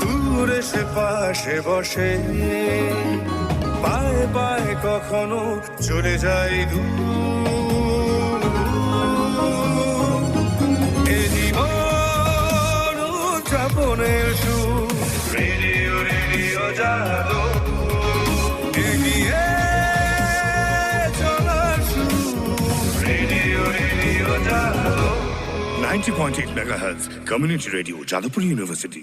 দূরে সে পাশে বসে পায়ে পায়ে কখনো চলে যায় দূর। জীবন উদযাপনের 90.8 megahertz community radio jadavpur university.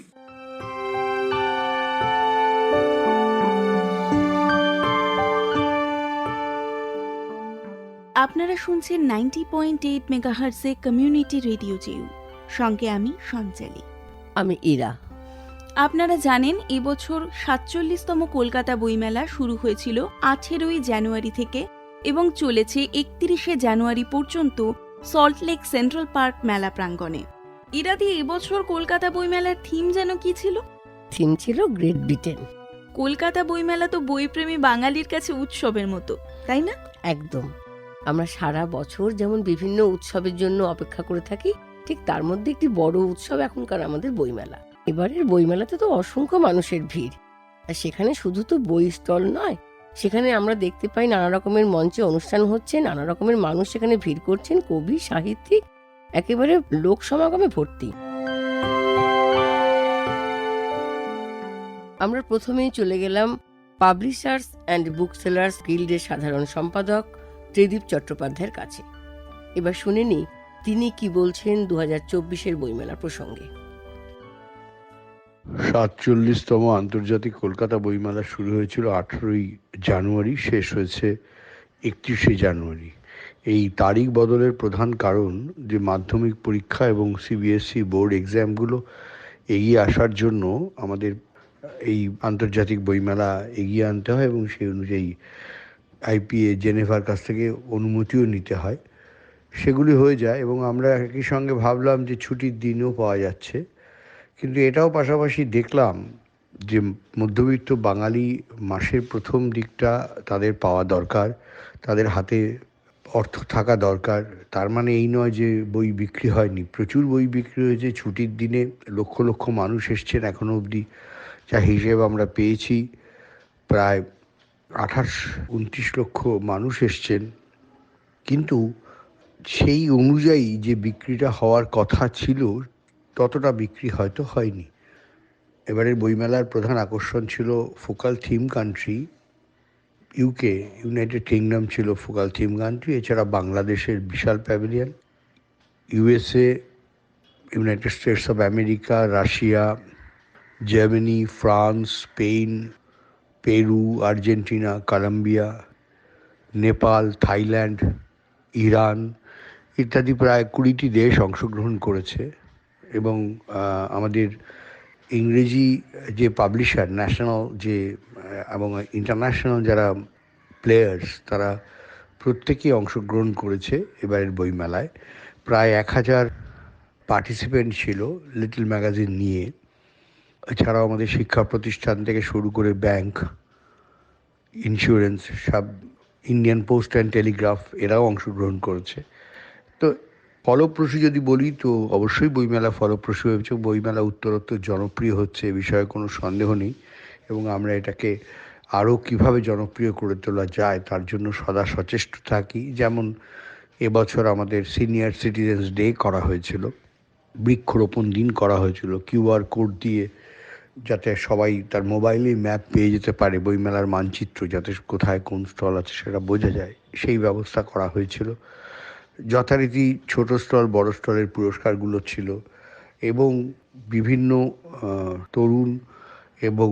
আপনারা শুনছেন নাইনটি পয়েন্ট এইট মেগাহার্সে কমিউনিটি রেডিও জিউ সঙ্গে আমি সঞ্চালি আমি ইরা। আপনারা জানেন এবছর সাতচল্লিশতম কলকাতা বইমেলা শুরু হয়েছিল আঠেরোই জানুয়ারি থেকে এবং চলেছে একত্রিশে জানুয়ারি পর্যন্ত সল্টলেক সেন্ট্রাল পার্ক মেলা প্রাঙ্গণে। ইরাদি এবছর কলকাতা বইমেলার থিম যেন কি ছিল? থিম ছিল গ্রেট ব্রিটেন। কলকাতা বইমেলা তো বইপ্রেমী বাঙালির কাছে উৎসবের মতো তাই না? একদম। আমরা সারা বছর যেমন বিভিন্ন উৎসবের জন্য অপেক্ষা করে থাকি ঠিক তার মধ্যে একটি বড় উৎসব এখনকার আমাদের বইমেলা। এবারের বইমেলাতে তো অসংখ্য মানুষের ভিড়। আর সেখানে শুধু তো বই স্টল নয় সেখানে আমরা দেখতে পাই নানা রকমের মঞ্চে অনুষ্ঠান হচ্ছে, নানা রকমের মানুষ সেখানে ভিড় করছেন, কবি, সাহিত্যিক, একেবারে লোক সমাগমে ভর্তি। আমরা প্রথমেই চলে গেলাম পাবলিশার্স অ্যান্ড বুক সেলার্স গিল্ডের সাধারণ সম্পাদক ত্রিদীপ চট্টোপাধ্যায়ের কাছে। এবার শুনে তিনি কি বলছেন দু হাজার চব্বিশের বইমেলা প্রসঙ্গে। সাতচল্লিশতম আন্তর্জাতিক কলকাতা বইমেলা শুরু হয়েছিল আঠেরোই জানুয়ারি, শেষ হয়েছে একত্রিশে জানুয়ারি। এই তারিখ বদলের প্রধান কারণ যে মাধ্যমিক পরীক্ষা এবং সিবিএসসি বোর্ড এক্সামগুলো এগিয়ে আসার জন্য আমাদের এই আন্তর্জাতিক বইমেলা এগিয়ে আনতে হয় এবং সেই অনুযায়ী আইপিএ জেনেভার কাছ থেকে অনুমতিও নিতে হয়। সেগুলি হয়ে যায় এবং আমরা একই সঙ্গে ভাবলাম যে ছুটির দিনও পাওয়া যাচ্ছে। কিন্তু এটাও পাশাপাশি দেখলাম যে মধ্যবিত্ত বাঙালি মাসের প্রথম দিকটা তাদের পাওয়া দরকার, তাদের হাতে অর্থ থাকা দরকার। তার মানে এই নয় যে বই বিক্রি হয়নি। প্রচুর বই বিক্রি হয়েছে। ছুটির দিনে লক্ষ লক্ষ মানুষ এসছেন এখনও অবধি। যা হিসেব আমরা পেয়েছি, প্রায় আঠাশ, উনত্রিশ লক্ষ মানুষ এসছেন। কিন্তু সেই অনুযায়ী যে বিক্রিটা হওয়ার কথা ছিল ততটা বিক্রি হয়তো হয়নি। এবারের বইমেলার প্রধান আকর্ষণ ছিল focal theme country UK United Kingdom ছিল ফোকাল থিম কান্ট্রি, এছাড়া বাংলাদেশের বিশাল pavilion USA United States of America Russia Germany France Spain Peru Argentina Colombia Nepal, Thailand, Iran ইত্যাদি প্রায় কুড়িটি দেশ অংশগ্রহণ করেছে। এবং আমাদের ইংরেজি যে পাবলিশার, ন্যাশনাল যে, এবং ইন্টারন্যাশনাল যারা প্লেয়ার্স, তারা প্রত্যেকেই অংশগ্রহণ করেছে এবারের বইমেলায়। প্রায় এক হাজার পার্টিসিপেন্ট ছিল লিটল ম্যাগাজিন নিয়ে। এছাড়াও আমাদের শিক্ষা প্রতিষ্ঠান থেকে শুরু করে ব্যাংক, ইন্স্যুরেন্স, সব ইন্ডিয়ান পোস্ট অ্যান্ড টেলিগ্রাফ, এরাও অংশগ্রহণ করেছে। ফলপ্রসূ যদি বলি, তো অবশ্যই বইমেলা ফলপ্রসূ হয়েছে। বইমেলা উত্তরোত্তর জনপ্রিয় হচ্ছে, এ বিষয়ে কোনো সন্দেহ নেই। এবং আমরা এটাকে আরও কীভাবে জনপ্রিয় করে তোলা যায়, তার জন্য সদা সচেষ্ট থাকি। যেমন এবছর আমাদের সিনিয়র সিটিজেন্স ডে করা হয়েছিল, বৃক্ষরোপণ দিন করা হয়েছিল কিউআর কোড দিয়ে যাতে সবাই তার মোবাইলে ম্যাপ পেয়ে যেতে পারে, বইমেলার মানচিত্র যাতে কোথায় কোন স্টল আছে সেটা বোঝা যায়। সেই ব্যবস্থা করা হয়েছিল। যথারীতি ছোট স্টল বড় স্টলের পুরস্কারগুলো ছিল এবং বিভিন্ন তরুণ এবং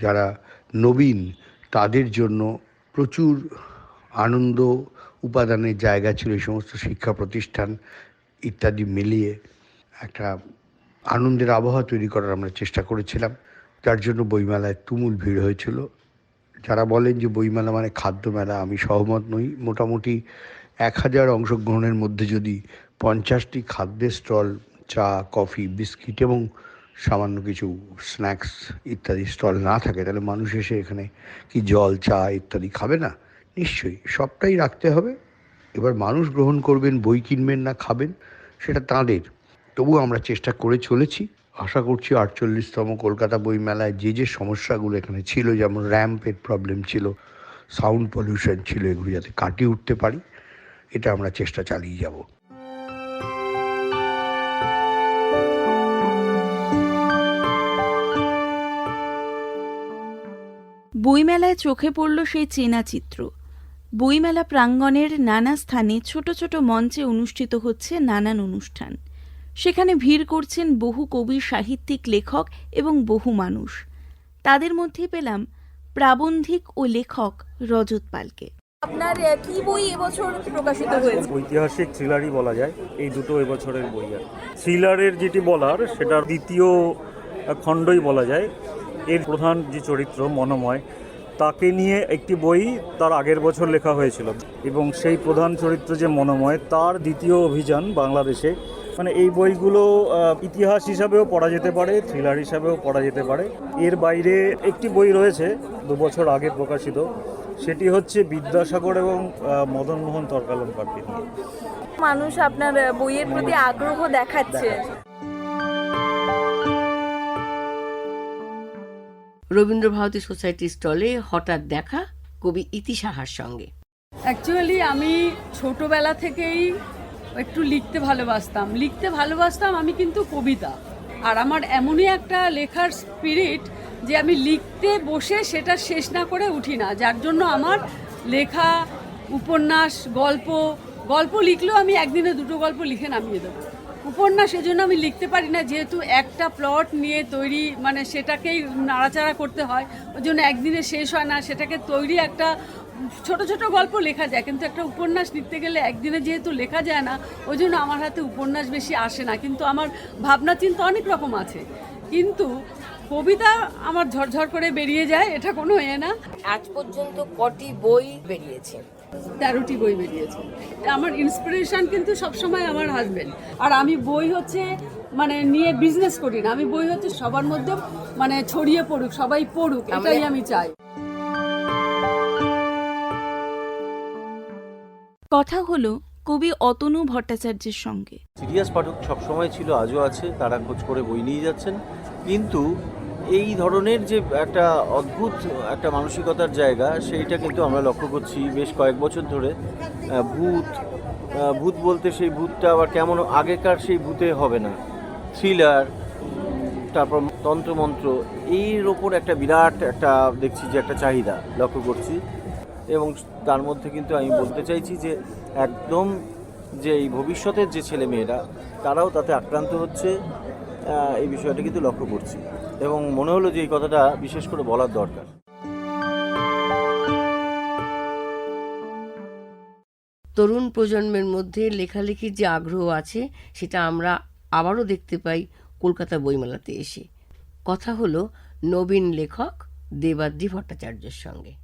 যারা নবীন তাদের জন্য প্রচুর আনন্দ উপাদানের জায়গা ছিল এই সমস্ত শিক্ষা প্রতিষ্ঠান ইত্যাদি মিলিয়ে একটা আনন্দের আবহাওয়া তৈরি করার আমরা চেষ্টা করেছিলাম। যার জন্য বইমেলায় তুমুল ভিড় হয়েছিল। যারা বলেন যে বইমেলা মানে খাদ্য মেলা, আমি সহমত নই। মোটামুটি এক হাজার অংশগ্রহণের মধ্যে যদি পঞ্চাশটি খাদ্যের স্টল, চা, কফি, বিস্কিট এবং সামান্য কিছু স্ন্যাক্স ইত্যাদি স্টল না থাকে, তাহলে মানুষ এসে এখানে কি জল, চা ইত্যাদি খাবে না? নিশ্চয়ই, সবটাই রাখতে হবে। এবার মানুষ গ্রহণ করবেন, বই কিনবেন না খাবেন, সেটা তাঁদের। তবুও আমরা চেষ্টা করে চলেছি। আশা করছি আটচল্লিশতম কলকাতা বইমেলায় যে যে সমস্যাগুলো এখানে ছিল, যেমন র্যাম্পের প্রবলেম ছিল সাউন্ড পলিউশন ছিল, এগুলো যাতে কাটিয়ে উঠতে পারি। এটা আমরা চেষ্টা চালিয়ে যাব। বইমেলায় চোখে পড়ল সেই চেনা চিত্র। বইমেলা প্রাঙ্গণের নানা স্থানে ছোট ছোট মঞ্চে অনুষ্ঠিত হচ্ছে নানান অনুষ্ঠান। সেখানে ভিড় করছেন বহু কবি, সাহিত্যিক, লেখক এবং বহু মানুষ। তাদের মধ্যে পেলাম প্রাবন্ধিক ও লেখক রজত পালকে। আপনার কি বই এবছর প্রকাশিত হয়েছে? ঐতিহাসিক থ্রিলারই বলা যায় এই দুটো এবছরের বই আর। থ্রিলারের যেটি বলার সেটার দ্বিতীয় খণ্ডই বলা যায়। এর প্রধান যে চরিত্র মনোময় তাকে নিয়ে একটি বই তার আগের বছর লেখা হয়েছিল। এবং সেই প্রধান চরিত্র যে মনময় তার দ্বিতীয় অভিযান বাংলাদেশে। মানে এই বইগুলো ইতিহাস হিসাবেও পড়া যেতে পারে থ্রিলার হিসাবেও পড়া যেতে পারে। এর বাইরে একটি বই রয়েছে দু বছর আগে প্রকাশিত। সেটি হচ্ছে বিদ্যাসাগর এবং আহ, মদন মোহন তর্কালঙ্কারকে মানুষ আপনার বইয়ের প্রতি আগ্রহ দেখাচ্ছে। রবীন্দ্র ভারতী সোসাইটি স্টলে হঠাৎ দেখা কবি ইতি সাহার সঙ্গে। অ্যাকচুয়ালি আমি ছোটবেলা থেকেই একটু লিখতে ভালোবাসতাম। লিখতে ভালোবাসতাম আমি কিন্তু কবিতা। আর আমার এমনই একটা লেখার স্পিরিট যে আমি লিখতে বসে সেটা শেষ না করে উঠি না। যার জন্য আমার লেখা, উপন্যাস, গল্প গল্প লিখলেও আমি একদিনে দুটো গল্প লিখে নামিয়ে দেবো। উপন্যাস এজন্য আমি লিখতে পারি না, যেহেতু একটা প্লট নিয়ে তৈরি মানে সেটাকেই নাড়াচাড়া করতে হয়, ওই জন্য একদিনে শেষ হয় না, সেটাকে তৈরি একটা ছোট ছোট গল্প লেখা যায়, কিন্তু একটা উপন্যাস লিখতে গেলে একদিনে যেহেতু লেখা যায় না, ওই জন্য আমার হাতে উপন্যাস বেশি আসে না, কিন্তু আমার ভাবনা চিন্তা অনেক রকম আছে। কিন্তু কবিতা আমার ঝরঝর করে বেরিয়ে যায় এটা কোনো এ না। আজ পর্যন্ত কটি বই বেরিয়েছে? তেরোটি বই বেরিয়েছে। আমার ইন্সপিরেশন কিন্তু সবসময় আমার হাজবেন্ড আর আমি বই হচ্ছে মানে নিয়ে বিজনেস করি না। আমি বই হচ্ছে সবার মধ্যে মানে ছড়িয়ে পড়ুক সবাই পড়ুক এটাই আমি চাই। কথা হলো কবি অতনু ভট্টাচার্যের সঙ্গে। সিরিয়াস পাঠক সবসময় ছিল আজও আছে তারা খোঁজ করে বই নিয়ে যাচ্ছেন। কিন্তু এই ধরনের যে একটা অদ্ভুত একটা মানসিকতার জায়গা, সেইটা কিন্তু আমরা লক্ষ্য করছি বেশ কয়েক বছর ধরে। ভূত ভূত বলতে সেই ভূতটা আবার কেমন আগেকার সেই ভূতে হবে না। থ্রিলার তারপর তন্ত্রমন্ত্র, এর ওপর একটা বিরাট একটা দেখছি যে একটা চাহিদা লক্ষ্য করছি। এবং তার মধ্যে কিন্তু আমি বলতে চাইছি যে একদম যে এই ভবিষ্যতের যে ছেলে মেয়েরা তারাও তাতে আক্রান্ত হচ্ছে। এই বিষয়টা কিন্তু লক্ষ্য করছি। এবং মনে হলো যে এই কথাটা বিশেষ করে বলার দরকার। তরুণ প্রজন্মের মধ্যে লেখালেখির যে আগ্রহ আছে, সেটা আমরা আবারও দেখতে পাই কলকাতা বইমেলাতে এসে। কথা হলো নবীন লেখক দেবাদ্রি ভট্টাচার্যের সঙ্গে।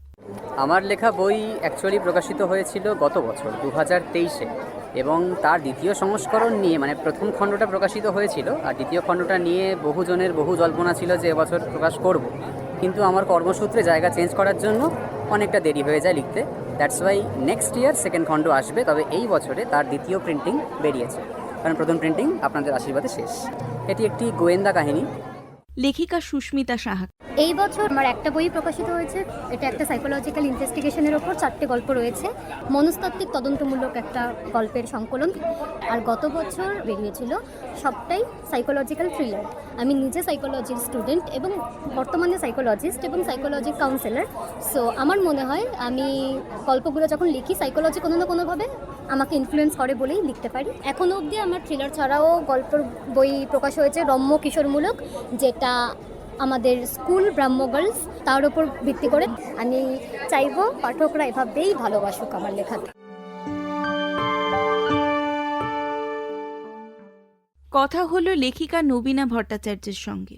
আমার লেখা বই অ্যাকচুয়ালি প্রকাশিত হয়েছিল গত বছর দু হাজার তেইশে। এবং তার দ্বিতীয় সংস্করণ নিয়ে মানে প্রথম খণ্ডটা প্রকাশিত হয়েছিল, আর দ্বিতীয় খণ্ডটা নিয়ে বহুজনের বহু জল্পনা ছিল যে এবছর প্রকাশ করব। কিন্তু আমার কর্মসূত্রে জায়গা চেঞ্জ করার জন্য অনেকটা দেরি হয়ে যায় লিখতে। That's why next year second খণ্ড আসবে, তবে এই বছরে তার দ্বিতীয় প্রিন্টিং বেরিয়েছে। কারণ প্রথম প্রিন্টিং আপনাদের আশীর্বাদে শেষ। এটি একটি গোয়েন্দা কাহিনী। লেখিকা সুস্মিতা সাহা। এই বছর আমার একটা বই প্রকাশিত হয়েছে। এটা একটা সাইকোলজিক্যাল ইনভেস্টিগেশনের ওপর চারটে গল্প রয়েছে। মনস্তাত্ত্বিক তদন্তমূলক একটা গল্পের সংকলন। আর গত বছর বেরিয়েছিল সবটাই সাইকোলজিক্যাল থ্রিলার আমি নিজে সাইকোলজির স্টুডেন্ট এবং বর্তমানে সাইকোলজিস্ট এবং সাইকোলজি কাউন্সিলর সো আমার মনে হয় আমি গল্পগুলো যখন লিখি সাইকোলজি কোনো না কোনোভাবে আমাকে ইনফ্লুয়েন্স করে বলেই লিখতে পারি। এখনও অবধি আমার থ্রিলার ছাড়াও গল্পের বই প্রকাশ হয়েছে রম্য কিশোরমূলক, যেটা আমাদের স্কুল ব্রাহ্ম গার্লস তার উপর ভিত্তি করে। আমি চাইব পাঠকরা এভাবেই ভালোবাসুক আমার লেখাকে। কথা হলো লেখিকা নবীনা ভট্টাচার্যের সঙ্গে।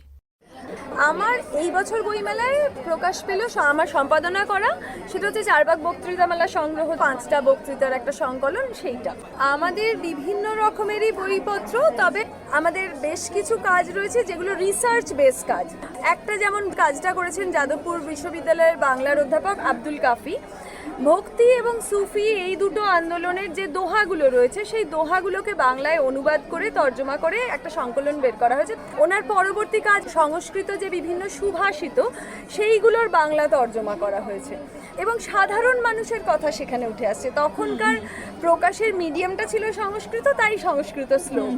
আমার এই বছর বইমেলায় প্রকাশ পেল আমার সম্পাদনা করা। সেটা হচ্ছে চারবাগ বক্তৃতামালা সংগ্রহ, পাঁচটা বক্তৃতার একটা সংকলন সেইটা। আমাদের বিভিন্ন রকমেরই বইপত্র, তবে আমাদের বেশ কিছু কাজ রয়েছে যেগুলো রিসার্চ বেস কাজ। একটা যেমন কাজটা করেছেন যাদবপুর বিশ্ববিদ্যালয়ের বাংলার অধ্যাপক আব্দুল কাফি। ভক্তি এবং সুফি এই দুটো আন্দোলনের যে দোহাগুলো রয়েছে সেই দোহাগুলোকে বাংলায় অনুবাদ করে তর্জমা করে একটা সংকলন বের করা হয়েছে। ওনার পরবর্তী কাজ সংস্কৃত যে বিভিন্ন সুভাষিত সেইগুলোর বাংলা তর্জমা করা হয়েছে। এবং সাধারণ মানুষের কথা সেখানে উঠে আসছে। তখনকার প্রকাশের মিডিয়ামটা ছিল সংস্কৃত তাই সংস্কৃত শ্লোক।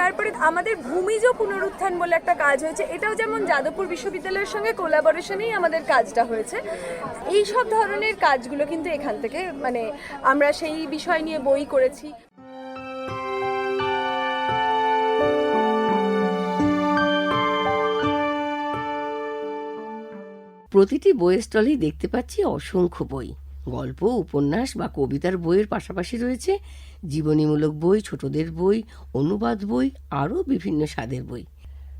তারপরে আমাদের ভূমিজ পুনরুত্থান বলে একটা কাজ হয়েছে। এটাও যেমন যাদবপুর বিশ্ববিদ্যালয়ের সঙ্গে কোলাবোরেশনেই আমাদের কাজটা হয়েছে। এই সব ধরনের কাজগুলো কিন্তু এখান থেকে মানে আমরা সেই বিষয় নিয়ে বই করেছি। প্রতিটি বইয়ের স্টলেই দেখতে পাচ্ছি অসংখ্য বই। গল্প, উপন্যাস বা কবিতার বইয়ের পাশাপাশি রয়েছে জীবনীমূলক বই, ছোটদের বই, অনুবাদ বই, আরও বিভিন্ন স্বাদের বই।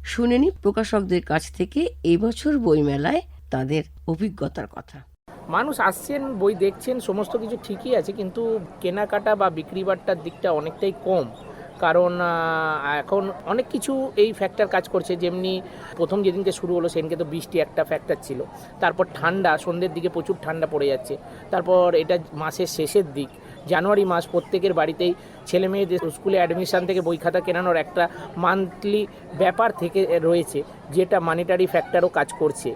শুনেনি প্রকাশকদের কাছ থেকে এবছর বইমেলায় তাদের অভিজ্ঞতার কথা। মানুষ আসছেন, বই দেখছেন, সমস্ত কিছু ঠিকই আছে, কিন্তু কেনাকাটা বা বিক্রি বাট্টার দিকটা অনেকটাই কম। কারণ এখন অনেক কিছু এই ফ্যাক্টর কাজ করছে, যেমনি প্রথম যেদিনকে শুরু হলো, সেদিনকে তো বৃষ্টি একটা ফ্যাক্টর ছিল। তারপর ঠান্ডা, সন্ধ্যের দিকে প্রচুর ঠান্ডা পড়ে যাচ্ছে। তারপর এটা মাসের শেষের দিক। জানুয়ারি মাস প্রত্যেকের বাড়িতেই ছেলে মেয়েদের স্কুলে অ্যাডমিশন থেকে বই খাতা কেনানোর একটা মান্থলি ব্যাপার থেকে রয়েছে, যেটা মানিটারি ফ্যাক্টরও কাজ করছে।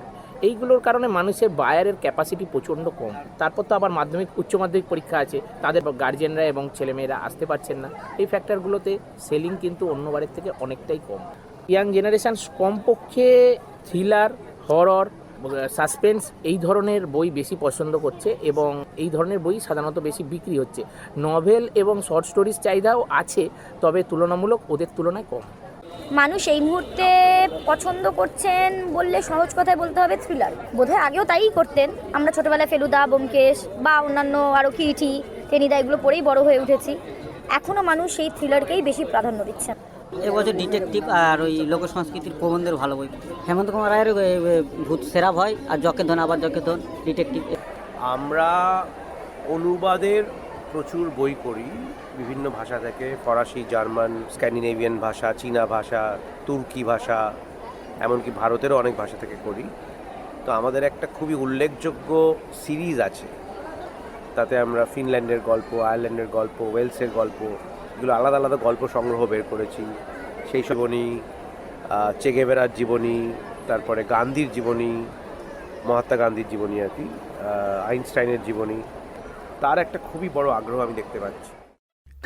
এইগুলোর কারণে মানুষের বায়ারের ক্যাপাসিটি প্রচণ্ড কম। তারপর তো আবার মাধ্যমিক, উচ্চ মাধ্যমিক পরীক্ষা আছে, তাদের গার্জেনরা এবং ছেলেমেয়েরা আসতে পারছেন না। এই ফ্যাক্টরগুলোতে সেলিং কিন্তু অন্যবারের থেকে অনেকটাই কম। ইয়াং জেনারেশান কমপক্ষে থ্রিলার হরর সাসপেন্স এই ধরনের বই বেশি পছন্দ করছে এবং এই ধরনের বই সাধারণত বেশি বিক্রি হচ্ছে। নভেল এবং শর্ট স্টোরিজ চাহিদাও আছে, তবে তুলনামূলক ওদের তুলনায় কম। মানুষ এই মুহূর্তে পছন্দ করছেন বললে সহজ কথায় বলতে হবে থ্রিলার বোধহয় আগেও তাই করতেন। আমরা ছোটবেলায় ফেলুদা ব্যোমকেশ বা অন্যান্য আরও কিটি টেনিদা এগুলো পড়েই বড় হয়ে উঠেছি। এখনও মানুষ সেই থ্রিলারকেই বেশি প্রাধান্য দিচ্ছেন এবছর ডিটেকটিভ আর ওই লোক সংস্কৃতির প্রবন্ধের ভালো বই। হেমন্ত কুমার রায়ের ভূত সেরা ভয় আর জকে ধন আবার জকে ধন ডিটেকটিভ আমরা অনুবাদের প্রচুর বই করি বিভিন্ন ভাষা থেকে ফরাসি জার্মান স্ক্যান্ডিনেভিয়ান ভাষা চীনা ভাষা তুর্কি ভাষা এমনকি ভারতেরও অনেক ভাষা থেকে করি। তো আমাদের একটা খুবই উল্লেখযোগ্য সিরিজ আছে। তাতে আমরা ফিনল্যান্ডের গল্প আয়ারল্যান্ডের গল্প ওয়েলসের গল্প এগুলো আলাদা আলাদা গল্প সংগ্রহ বের করেছি। সেই জীবনী আহ, চেগেভেরার জীবনী তারপরে গান্ধীর জীবনী মহাত্মা গান্ধীর জীবনী আর কি আইনস্টাইনের জীবনী। তার একটা খুবই বড় আগ্রহ আমি দেখতে পাচ্ছি।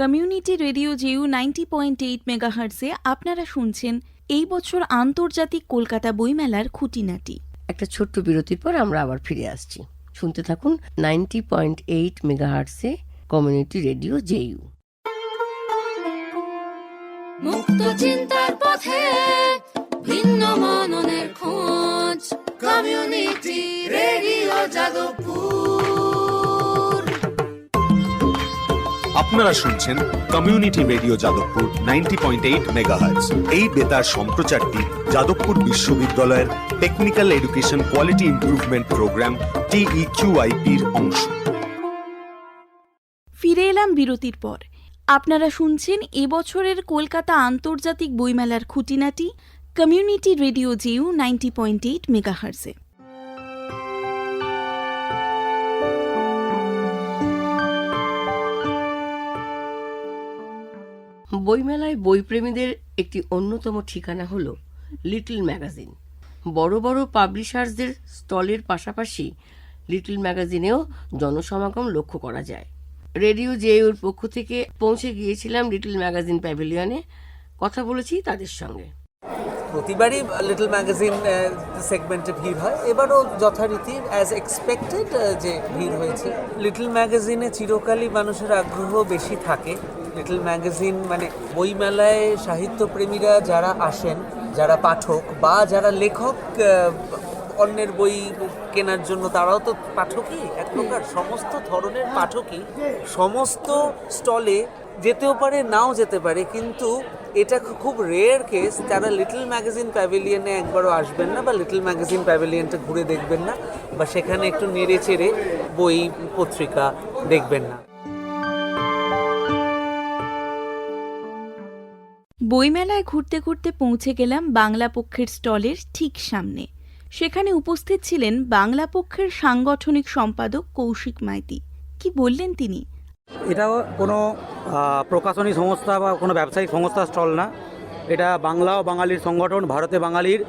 Community radio JU ninety point eight মেগাহার্সে আপনারা শুনছেন এই বছর আন্তর্জাতিক কলকাতা বইমেলার খুঁটিনাটি। একটা ছোট্ট বিরতির পর আমরা আবার ফিরে আসছি। শুনতে থাকুন নাইনটি পয়েন্ট এইট মেগাহার্টসে কমিউনিটি রেডিও জেইউ। মুক্ত চিন্তার পথে ভিন্ন মননের খোঁজ। Community radio Jadavpur. আপনারা শুনছেন community radio Jadavpur ninety point eight megahertz এই বেতার সম্প্রচারটি যাদবপুর বিশ্ববিদ্যালয়ের technical education quality improvement programme টিইকিউআইপির অংশ। ফিরে এলাম বিরতির পর। আপনারা শুনছেন এবছরের কলকাতা আন্তর্জাতিক বইমেলার খুঁটিনাটি, community radio JU ninety point eight মেগাহার্সে বইমেলায় বইপ্রেমীদের একটি অন্যতম ঠিকানা হল লিটল ম্যাগাজিন। বড় বড় পাবলিশার্সদের স্টলের পাশাপাশি লিটল ম্যাগাজিনেও জনসমাগম লক্ষ্য করা যায়। রেডিও জেউর পক্ষ থেকে পৌঁছে গিয়েছিলাম লিটল ম্যাগাজিন প্যাভিলিয়নে। কথা বলেছি তাদের সঙ্গে। প্রতিবারই লিটল ম্যাগাজিন সেগমেন্টে ভিড় হয়। এবারও যথারীতি অ্যাজ এক্সপেক্টেড যে ভিড় হয়েছে। লিটল ম্যাগাজিনে চিরকালই মানুষের আগ্রহ বেশি থাকে। লিটল ম্যাগাজিন মানে বইমেলায় সাহিত্যপ্রেমীরা যারা আসেন, যারা পাঠক বা যারা লেখক অন্যের বই কেনার জন্য, তারাও তো পাঠকই। এক প্রকার সমস্ত ধরনের পাঠকই। সমস্ত স্টলে যেতেও পারে, নাও যেতে পারে, কিন্তু এটা খুব রেয়ার কেস যারা লিটল ম্যাগাজিন প্যাভিলিয়নে একবারও আসবেন না বা লিটল ম্যাগাজিন প্যাভিলিয়নটা ঘুরে দেখবেন না বা সেখানে একটু নেড়ে চেড়ে বই, পত্রিকা দেখবেন না। বইমেলায় ঘুরতে ঘুরতে পৌঁছে গেলাম বাংলা পক্ষের স্টলের ঠিক সামনে। সেখানে উপস্থিত ছিলেন বাংলা পক্ষের সাংগঠনিক সম্পাদক কৌশিক মাইতি। কি বললেন তিনি? এটাও কোনো প্রকাশনী সংস্থা বা কোনো ব্যবসায়িক সংস্থার স্টল না। এটা বাংলা ও বাঙালির সংগঠন, ভারতে বাঙালির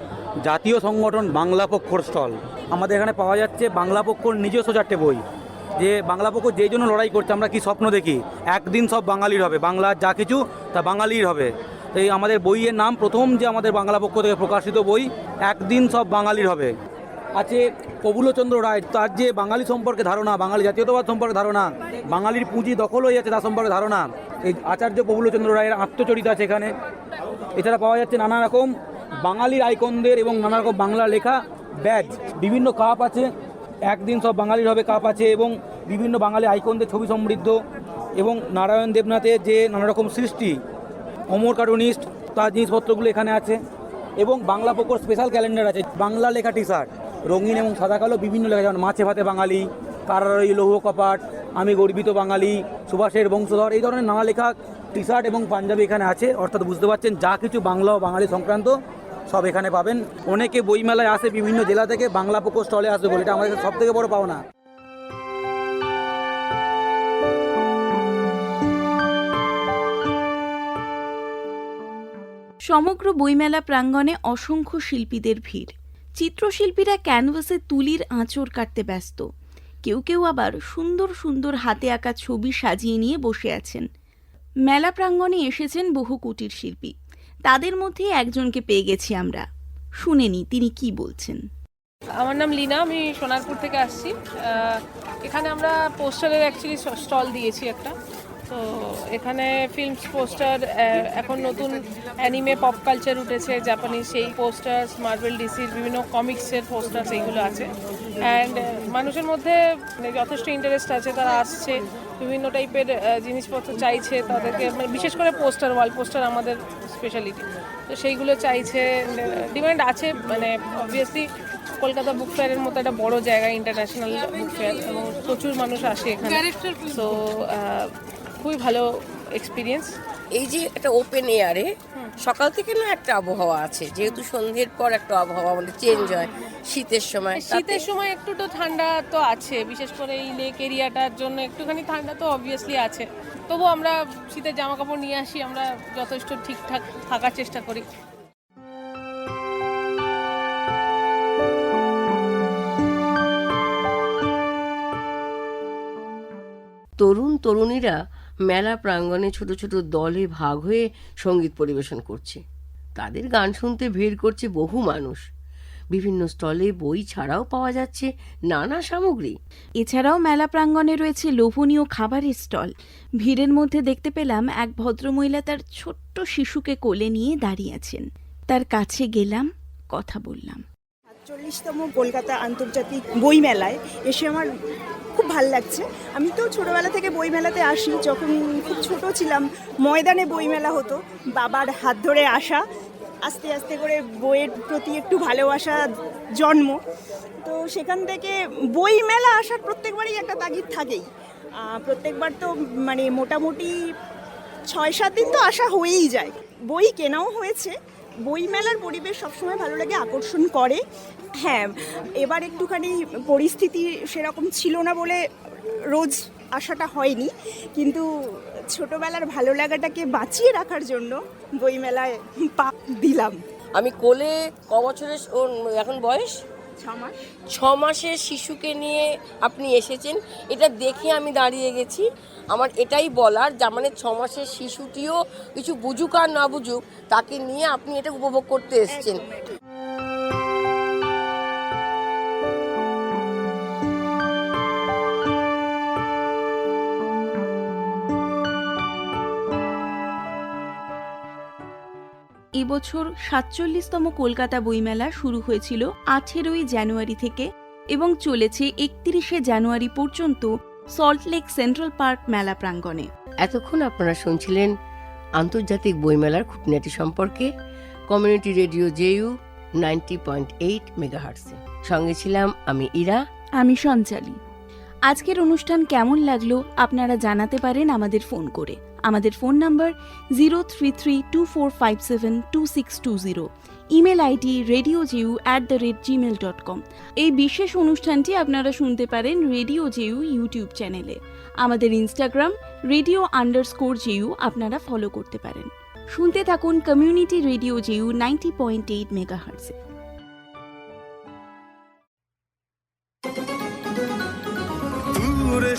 জাতীয় সংগঠন, বাংলা পক্ষর স্টল। আমাদের এখানে পাওয়া যাচ্ছে বাংলা পক্ষর নিজস্ব চারটে বই। যে বাংলা পক্ষ যেই জন্য লড়াই করছে, আমরা কি স্বপ্ন দেখি? একদিন সব বাঙালির হবে বাংলার যা কিছু তা বাঙালির হবে। তো এই আমাদের বইয়ের নাম প্রথম যে আমাদের বাংলা পক্ষ থেকে প্রকাশিত বই, একদিন সব বাঙালির হবে। আছে প্রফুল্লচন্দ্র রায়, তার যে বাঙালি সম্পর্কে ধারণা, বাঙালি জাতীয়তাবাদ সম্পর্কে ধারণা, বাঙালির পুঁজি দখল হয়ে যাচ্ছে তার সম্পর্কে ধারণা, এই আচার্য প্রফুল্লচন্দ্র রায়ের আত্মচরিত আছে এখানে। এছাড়া পাওয়া যাচ্ছে নানা রকম বাঙালির আইকনদের এবং নানা রকম বাংলা লেখা ব্যাজ বিভিন্ন কাপ আছে, একদিন সব বাঙালির হবে কাপ আছে এবং বিভিন্ন বাঙালি আইকনদের ছবি সমৃদ্ধ এবং নারায়ণ দেবনাথের যে নানা রকম সৃষ্টি, অমর কার্টুনিস্ট তার জিনিসপত্রগুলো এখানে আছে এবং বাংলা পক্ষর স্পেশাল ক্যালেন্ডার আছে, বাংলা লেখা টি শার্ট রঙিন এবং সাদা কালো বিভিন্ন লেখা, যেমন মাছে ভাতে বাঙালি, কারারই লৌহ কপাট, আমি গর্বিত বাঙালি, সুভাষের বংশধর, এই ধরনের নানা লেখা টি শার্ট এবং পাঞ্জাবি এখানে আছে। অর্থাৎ বুঝতে পারছেন, যা কিছু বাংলা ও বাঙালি সংক্রান্ত সব এখানে পাবেন। অনেকে বইমেলায় আসে বিভিন্ন জেলা থেকে, বাংলা পক্ষ স্টলে আসবে বলে। এটা আমাদের সব থেকে বড় পাওনা। সমগ্র বইমেলা প্রাঙ্গণে অসংখ্য শিল্পীদের ভিড়। চিত্রশিল্পীরা ক্যানভাসে তুলির আঁচড় কাটতে ব্যস্ত। কেউ কেউ আবার সুন্দর সুন্দর হাতে আঁকা ছবি সাজিয়ে নিয়ে বসে আছেন। মেলা প্রাঙ্গণে এসেছেন বহু কুটির শিল্পী। তাদের মধ্যে একজনকে পেয়ে গেছি আমরা। শুনেনি তিনি কি বলছেন। আমার নাম লীনা, আমি সোনারপুর থেকে আসছি। এখানে আমরা পোস্টারের অ্যাকচুয়ালি স্টল দিয়েছি একটা। তো এখানে ফিল্মস পোস্টার এখন নতুন অ্যানিমে পপ কালচার উঠেছে জাপানিজ সেই পোস্টার্স মার্বেল ডিসির বিভিন্ন কমিক্সের পোস্টার্স এইগুলো আছে। অ্যান্ড মানুষের মধ্যে মানে যথেষ্ট ইন্টারেস্ট আছে তারা আসছে বিভিন্ন টাইপের জিনিসপত্র চাইছে তাদেরকে মানে বিশেষ করে পোস্টার ওয়াল পোস্টার আমাদের স্পেশালিটি তো সেইগুলো চাইছে ডিমান্ড আছে মানে অবভিয়াসলি কলকাতা বুক ফেয়ারের মতো একটা বড় জায়গা ইন্টারন্যাশনাল বুক ফেয়ার এবং প্রচুর মানুষ আসে এখানে। সো খুবই ভালো এক্সপিরিয়েন্স এই যে একটা ওপেন এয়ারে সকাল থেকে না একটা আবহাওয়া আছে যেহেতু সন্ধ্যের পর একটা আবহাওয়া আমাদের চেঞ্জ হয় শীতের সময় শীতের সময় একটু তো ঠান্ডা তো আছে বিশেষ করে এই লেক এরিয়াটার জন্য একটুখানি ঠান্ডা তো অবভিয়াসলি আছে। তবু আমরা শীতের জামা কাপড় নিয়ে আসি আমরা যথেষ্ট ঠিকঠাক থাকার চেষ্টা করি। তরুণ তরুণীরা মেলা প্রাঙ্গণে ছোট ছোট দলে ভাগ হয়ে সংগীত পরিবেশন করছে। তাদের গান শুনতে ভিড় করছে বহু মানুষ। বিভিন্ন স্টলে বই ছাড়াও পাওয়া যাচ্ছে নানা সামগ্রী। এছাড়াও মেলা প্রাঙ্গণে রয়েছে লোভনীয় খাবারের স্টল। ভিড়ের মধ্যে দেখতে পেলাম এক ভদ্রমহিলা তার ছোট্ট শিশুকে কোলে নিয়ে দাঁড়িয়ে আছেন। তার কাছে গেলাম, কথা বললাম। চল্লিশতম কলকাতা আন্তর্জাতিক বইমেলায় এসে আমার খুব ভালো লাগছে। আমি তো ছোটোবেলা থেকে বইমেলাতে আসি, যখন খুব ছোট ছিলাম, ময়দানে বইমেলা হতো, বাবার হাত ধরে আসা, আস্তে আস্তে করে বইয়ের প্রতি একটু ভালোবাসা জন্ম। তো সেখান থেকে বইমেলা আসার প্রত্যেকবারই একটা তাগিদ থাকেই। প্রত্যেকবার তো মানে মোটামুটি ছয় সাত দিন তো আসা হয়েই যায়। বই কেনাও হয়েছে। বইমেলার পরিবেশ সবসময় ভালো লাগে, আকর্ষণ করে। হ্যাঁ এবার একটুখানি পরিস্থিতি সেরকম ছিল না বলে রোজ আসাটা হয়নি কিন্তু ছোটবেলার ভালো লাগাটাকে বাঁচিয়ে রাখার জন্য বইমেলায় পা দিলাম। আমি কোলে ক বছরের ওর এখন বয়স? ছ মাস। ছ মাসের শিশুকে নিয়ে আপনি এসেছেন এটা দেখে আমি দাঁড়িয়ে গেছি। আমার এটাই বলার যা মানে ছ মাসের শিশুটিও কিছু বুঝুক আর না বুঝুক তাকে নিয়ে আপনি এটা উপভোগ করতে এসেছেন। এবছর সাতচল্লিশতম কলকাতা বইমেলা শুরু হয়েছিল আঠেরোই জানুয়ারি থেকে এবং চলেছে একত্রিশে জানুয়ারি পর্যন্ত সল্টলেক সেন্ট্রাল পার্ক মেলা প্রাঙ্গণে। এতক্ষণ আপনারা শুনছিলেন আন্তর্জাতিক বইমেলার খুঁটিনাটি সম্পর্কে community radio JU ninety point eight মেগাহার্সে সঙ্গে ছিলাম আমি ইরা। আমি সঞ্চালী। আজকের অনুষ্ঠান কেমন লাগল আপনারা জানাতে পারেন আমাদের ফোন করে। আমাদের phone number zero three three two four five seven two six two zero email ID radio JU at the rate Gmail dot com এই বিশেষ অনুষ্ঠানটি আপনারা শুনতে পারেন রেডিও জিউ ইউটিউব চ্যানেলে। আমাদের ইনস্টাগ্রাম রেডিও আন্ডারস্কোর জিউ আপনারা ফলো করতে পারেন। শুনতে থাকুন community radio JU ninety point eight mega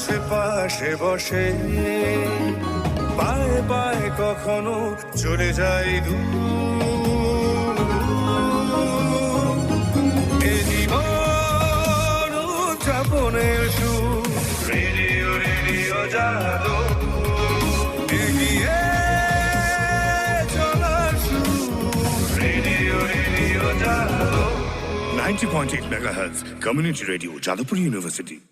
সে পাশে বসে। পায়ে পায়ে কখনো চলে যায় দূর। এ জীবন উদযাপনের সুর। রেডিও রেডিও জাদু এগিয়ে চলার সুর। রেডিও রেডিও জাদু 90.8 megahertz community radio jadavpur university